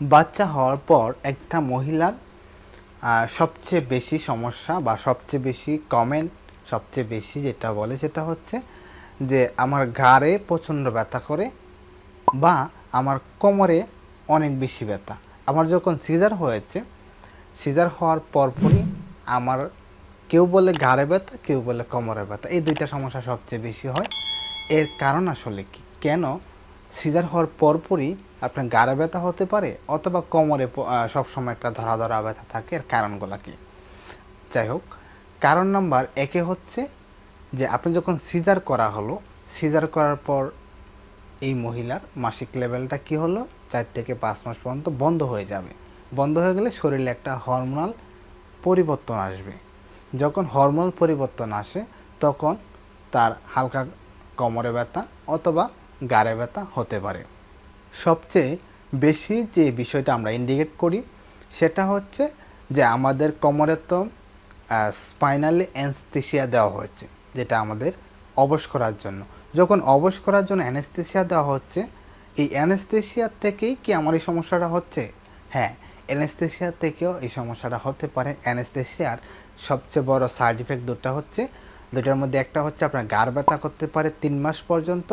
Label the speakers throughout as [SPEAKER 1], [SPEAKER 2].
[SPEAKER 1] বাচ্চা হওয়ার পর একটা মহিলার সবচেয়ে বেশি সমস্যা বা সবচেয়ে বেশি কমেন্ট সবচেয়ে বেশি যেটা বলে সেটা হচ্ছে যে আমার ঘাড়ে প্রচণ্ড ব্যথা করে বা আমার কোমরে অনেক বেশি ব্যথা। আমার যখন সিজার হয়েছে সিজার হওয়ার পরপরই আমার কেউ বলে ঘাড়ে ব্যথা, কেউ বলে কোমরে ব্যথা, এই দুইটা সমস্যা সবচেয়ে বেশি হয়। এর কারণ আসলে কি? কেন? সিজার হওয়ার পরপরই আপনার গাড়ে ব্যথা হতে পারে অথবা কোমরে সবসময় একটা ধরা ধরা ব্যথা থাকে। এর কারণগুলো কি? যাই হোক, কারণ নাম্বার একে হচ্ছে যে আপনি যখন সিজার করা হলো, সিজার করার পর এই মহিলার মাসিক লেভেলটা কি হলো? চার থেকে পাঁচ মাস পর্যন্ত বন্ধ হয়ে যাবে। বন্ধ হয়ে গেলে শরীরে একটা হরমোনাল পরিবর্তন আসবে। যখন হরমোনাল পরিবর্তন আসে, তখন তার হালকা কোমরে ব্যথা অথবা গাড়ে ব্যথা হতে পারে। সবচেয়ে বেশি যে বিষয়টা আমরা ইন্ডিকেট করি, সেটা হচ্ছে যে আমাদের কোমরে তো স্পাইনালি অ্যানস্থেসিয়া দেওয়া হয়েছে, যেটা আমাদের অবশ করার জন্য। যখন অবশ করার জন্য অ্যানেস্থেসিয়া দেওয়া হচ্ছে, এই অ্যানেস্থেসিয়া থেকেই কি আমার এই সমস্যাটা হচ্ছে? হ্যাঁ অ্যানেস্থেসিয়া থেকেও এই সমস্যাটা হতে পারে। অ্যানেস্থেসিয়ার সবচেয়ে বড় সাইড ইফেক্ট দুটো হচ্ছে, দুটার মধ্যে একটা হচ্ছে আপনার গার ব্যথা করতে পারে তিন মাস পর্যন্ত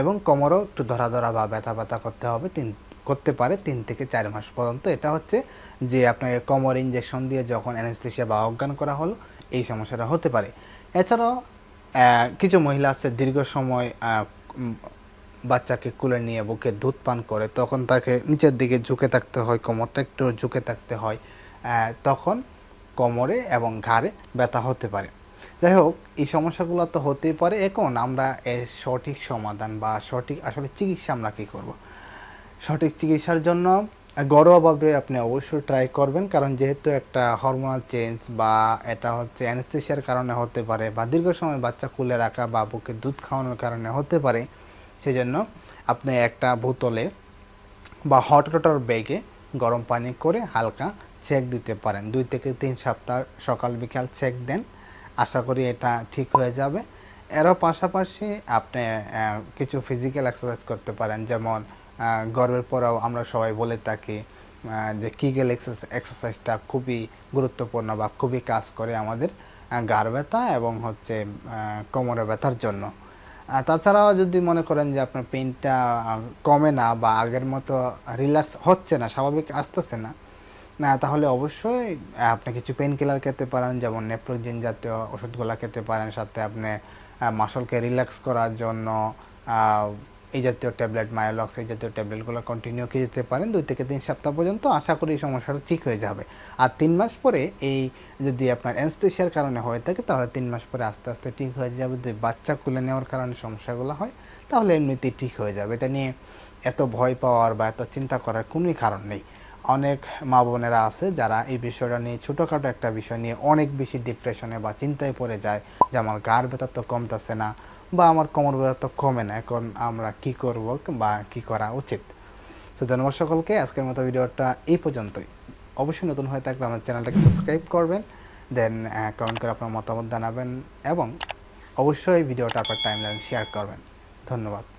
[SPEAKER 1] এবং কোমরও একটু ধরা ধরা বা ব্যথা ব্যথা করতে হবে, তিন, করতে পারে তিন থেকে চার মাস পর্যন্ত। এটা হচ্ছে যে আপনাকে কোমর ইঞ্জেকশন দিয়ে যখন অ্যানেস্থেসিয়া বা অজ্ঞান করা হলো, এই সমস্যাটা হতে পারে। এছাড়াও কিছু মহিলা আছে দীর্ঘ সময় বাচ্চাকে কুলে নিয়ে বুকে দুধ পান করে, তখন তাকে নিচের দিকে ঝুঁকে থাকতে হয়, কোমরটা একটু ঝুঁকে থাকতে হয় তখন কোমরে এবং ঘাড়ে ব্যথা হতে পারে। যাই হোক এই সমস্যাগুলো তো হতেই পারে। এখন আমরা এর সঠিক সমাধান বা সঠিক আসলে চিকিৎসা আমরা কী করব? সঠিক চিকিৎসার জন্য ঘরোয়াভাবে আপনি অবশ্যই ট্রাই করবেন, কারণ যেহেতু একটা হরমোনাল চেঞ্জ বা এটা হচ্ছে অ্যানেস্থেসিয়ার কারণে হতে পারে বা দীর্ঘ সময় বাচ্চা কুলে রাখা বা বুকে দুধ খাওয়ানোর কারণে হতে পারে সেই জন্য আপনি একটা বোতলে বা হট ওয়াটার ব্যাগে গরম পানি করে হালকা চেক দিতে পারেন। দুই থেকে তিন সপ্তাহ সকাল বিকাল চেক দেন। আশা করি এটা ঠিক হয়ে যাবে। এরও পাশাপাশি আপনি কিছু ফিজিক্যাল এক্সারসাইজ করতে পারেন, যেমন গর্বের পরেও আমরা সবাই বলে থাকি যে কিগেল এক্সারসাইজটা খুবই গুরুত্বপূর্ণ বা খুবই কাজ করে আমাদের ঘাড় ব্যথা এবং হচ্ছে কোমরে ব্যথার জন্য। তাছাড়াও যদি মনে করেন যে আপনার পেইনটা কমে না বা আগের মতো রিল্যাক্স হচ্ছে না, স্বাভাবিক আসতেছে না না, তাহলে অবশ্যই আপনি কিছু পেন কিলার খেতে পারেন, যেমন নেপ্রোজিন জাতীয় ওষুধগুলো খেতে পারেন, সাথে আপনি মাসলকে রিল্যাক্স করার জন্য এই জাতীয় ট্যাবলেট মায়োলক্স এই জাতীয় ট্যাবলেটগুলো কন্টিনিউ খেয়ে যেতে পারেন। দুই থেকে তিন সপ্তাহ পর্যন্ত আশা করি এই সমস্যাটা ঠিক হয়ে যাবে। আর তিন মাস পরে এই যদি আপনার অ্যানস্থেশিয়ার কারণে হয়ে থাকে, তাহলে তিন মাস পরে আস্তে আস্তে ঠিক হয়ে যাবে। যদি বাচ্চা কুলে নেওয়ার কারণে সমস্যাগুলো হয়, তাহলে এমনিতেই ঠিক হয়ে যাবে। এটা নিয়ে এত ভয় পাওয়ার বা এত চিন্তা করার কোনোই কারণ নেই। অনেক মা বোনেরা আছে যারা এই বিষয়টা নিয়ে ছোটোখাটো একটা বিষয় নিয়ে অনেক বেশি ডিপ্রেশনে বা চিন্তায় পড়ে যায় যে আমার গার ব্যথা তো কমতেছে না বা আমার কোমর ব্যথা তো কমে না, এখন আমরা কি করব বা কি করা উচিত? তো ধন্যবাদ সকলকে, আজকের মতো ভিডিওটা এই পর্যন্তই। অবশ্যই নতুন হয়ে থাকলে আমার চ্যানেলটাকে সাবস্ক্রাইব করবেন, দেন কমেন্ট করে আপনার মতামত জানাবেন এবং অবশ্যই ভিডিওটা আপনার টাইম টাইমলাইন শেয়ার করবেন। ধন্যবাদ।